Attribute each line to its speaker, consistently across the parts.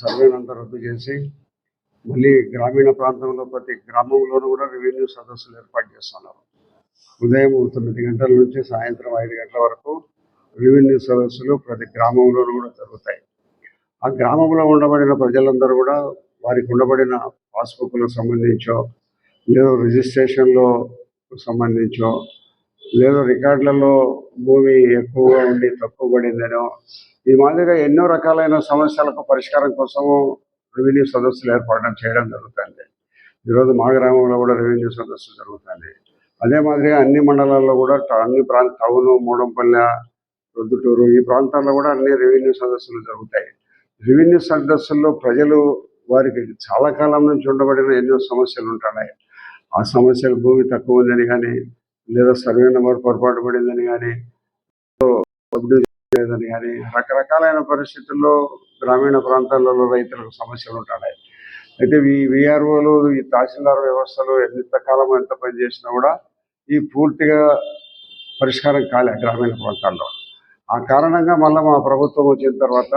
Speaker 1: సర్వేనంతా రద్దు చేసి మళ్ళీ గ్రామీణ ప్రాంతంలో ప్రతి గ్రామంలోనూ కూడా రెవెన్యూ సదస్సులు ఏర్పాటు చేస్తున్నారు. ఉదయం తొమ్మిది గంటల నుంచి సాయంత్రం ఐదు గంటల వరకు రెవెన్యూ సదస్సులు ప్రతి గ్రామంలోనూ కూడా జరుగుతాయి. ఆ గ్రామంలో ఉండబడిన ప్రజలందరూ కూడా వారికి ఉండబడిన పాస్బుక్లకు సంబంధించో లేదా రిజిస్ట్రేషన్లో సంబంధించో లేదా రికార్డులలో భూమి ఎక్కువగా ఉండి తక్కువ పడిందనో ఈ మాదిరిగా ఎన్నో రకాలైన సమస్యలకు పరిష్కారం కోసము రెవెన్యూ సదస్సులు ఏర్పాటు చేయడం జరుగుతుంది. ఈరోజు మా గ్రామంలో కూడా రెవెన్యూ సదస్సు జరుగుతుంది. అదే మాదిరిగా అన్ని మండలాల్లో కూడా అన్ని ప్రాంత టౌను మూడంపల్లె రొద్దుటూరు ఈ ప్రాంతాల్లో కూడా అన్ని రెవెన్యూ సదస్సులు జరుగుతాయి. రెవెన్యూ సదస్సుల్లో ప్రజలు వారికి చాలా కాలం నుంచి ఉండబడిన ఎన్నో సమస్యలు ఉంటున్నాయి. ఆ సమస్యలు భూమి తక్కువ ఉందని కానీ లేదా సర్వే నెంబర్ పొరపాటు పడిందని కానీ లేదని కానీ రకరకాలైన పరిస్థితుల్లో గ్రామీణ ప్రాంతాలలో రైతులకు సమస్యలు ఉంటున్నాయి అయితే ఈ విఆర్ఓలు ఈ తహసీల్దార్ వ్యవస్థలు ఎంతకాలం ఎంత పని చేసినా కూడా ఈ పూర్తిగా పరిష్కారం కాలే గ్రామీణ ప్రాంతాల్లో. ఆ కారణంగా మళ్ళీ మా ప్రభుత్వం వచ్చిన తర్వాత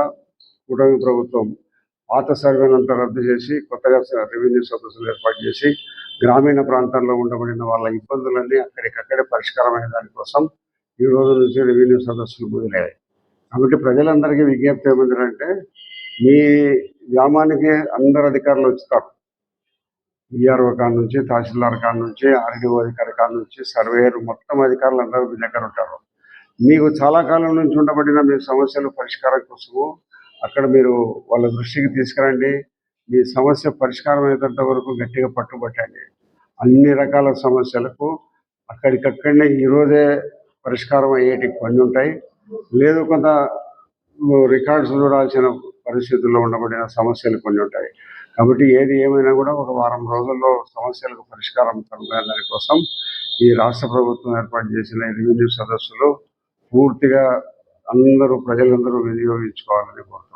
Speaker 1: కూటమి ప్రభుత్వం పాత సర్వేనంతా రద్దు చేసి కొత్తగా రెవెన్యూ సదస్సులు ఏర్పాటు చేసి గ్రామీణ ప్రాంతాల్లో ఉండబడిన వాళ్ళ ఇబ్బందులన్నీ అక్కడికక్కడే పరిష్కారమైన దానికోసం ఈ రోజు నుంచి రెవెన్యూ సదస్సులు మొదలయ్యాయి. కాబట్టి ప్రజలందరికీ విజ్ఞప్తి ఏమంటారంటే మీ గ్రామానికి అందరు అధికారులు వచ్చుతారు విఆర్ఓ కాడ నుంచి తహసీల్దార్ కాడ నుంచి ఆర్డీఓ అధికారి కాడ నుంచి సర్వేయర్ మొత్తం అధికారులు అందరూ మీ దగ్గర ఉంటారు. మీకు చాలా కాలం నుంచి ఉండబడిన మీ సమస్యలు పరిష్కారం కోసము అక్కడ మీరు వాళ్ళ దృష్టికి తీసుకురండి. మీ సమస్య పరిష్కారం అయ్యేంత వరకు గట్టిగా పట్టుబట్టండి అన్ని రకాల సమస్యలకు అక్కడికక్కడనే ఈరోజే పరిష్కారం అయ్యేటి కొన్ని ఉంటాయి. లేదు కొంత రికార్డ్స్ చూడాల్సిన పరిస్థితుల్లో ఉండబడిన సమస్యలు కొన్ని ఉంటాయి. కాబట్టి ఏది ఏమైనా కూడా ఒక వారం రోజుల్లో సమస్యలకు పరిష్కారం కనుగొనే దానికోసం ఈ రాష్ట్ర ప్రభుత్వం ఏర్పాటు చేసిన రెవెన్యూ సదస్సులు పూర్తిగా అందరూ ప్రజలందరూ వినియోగించుకోవాలని కోరుతున్నాను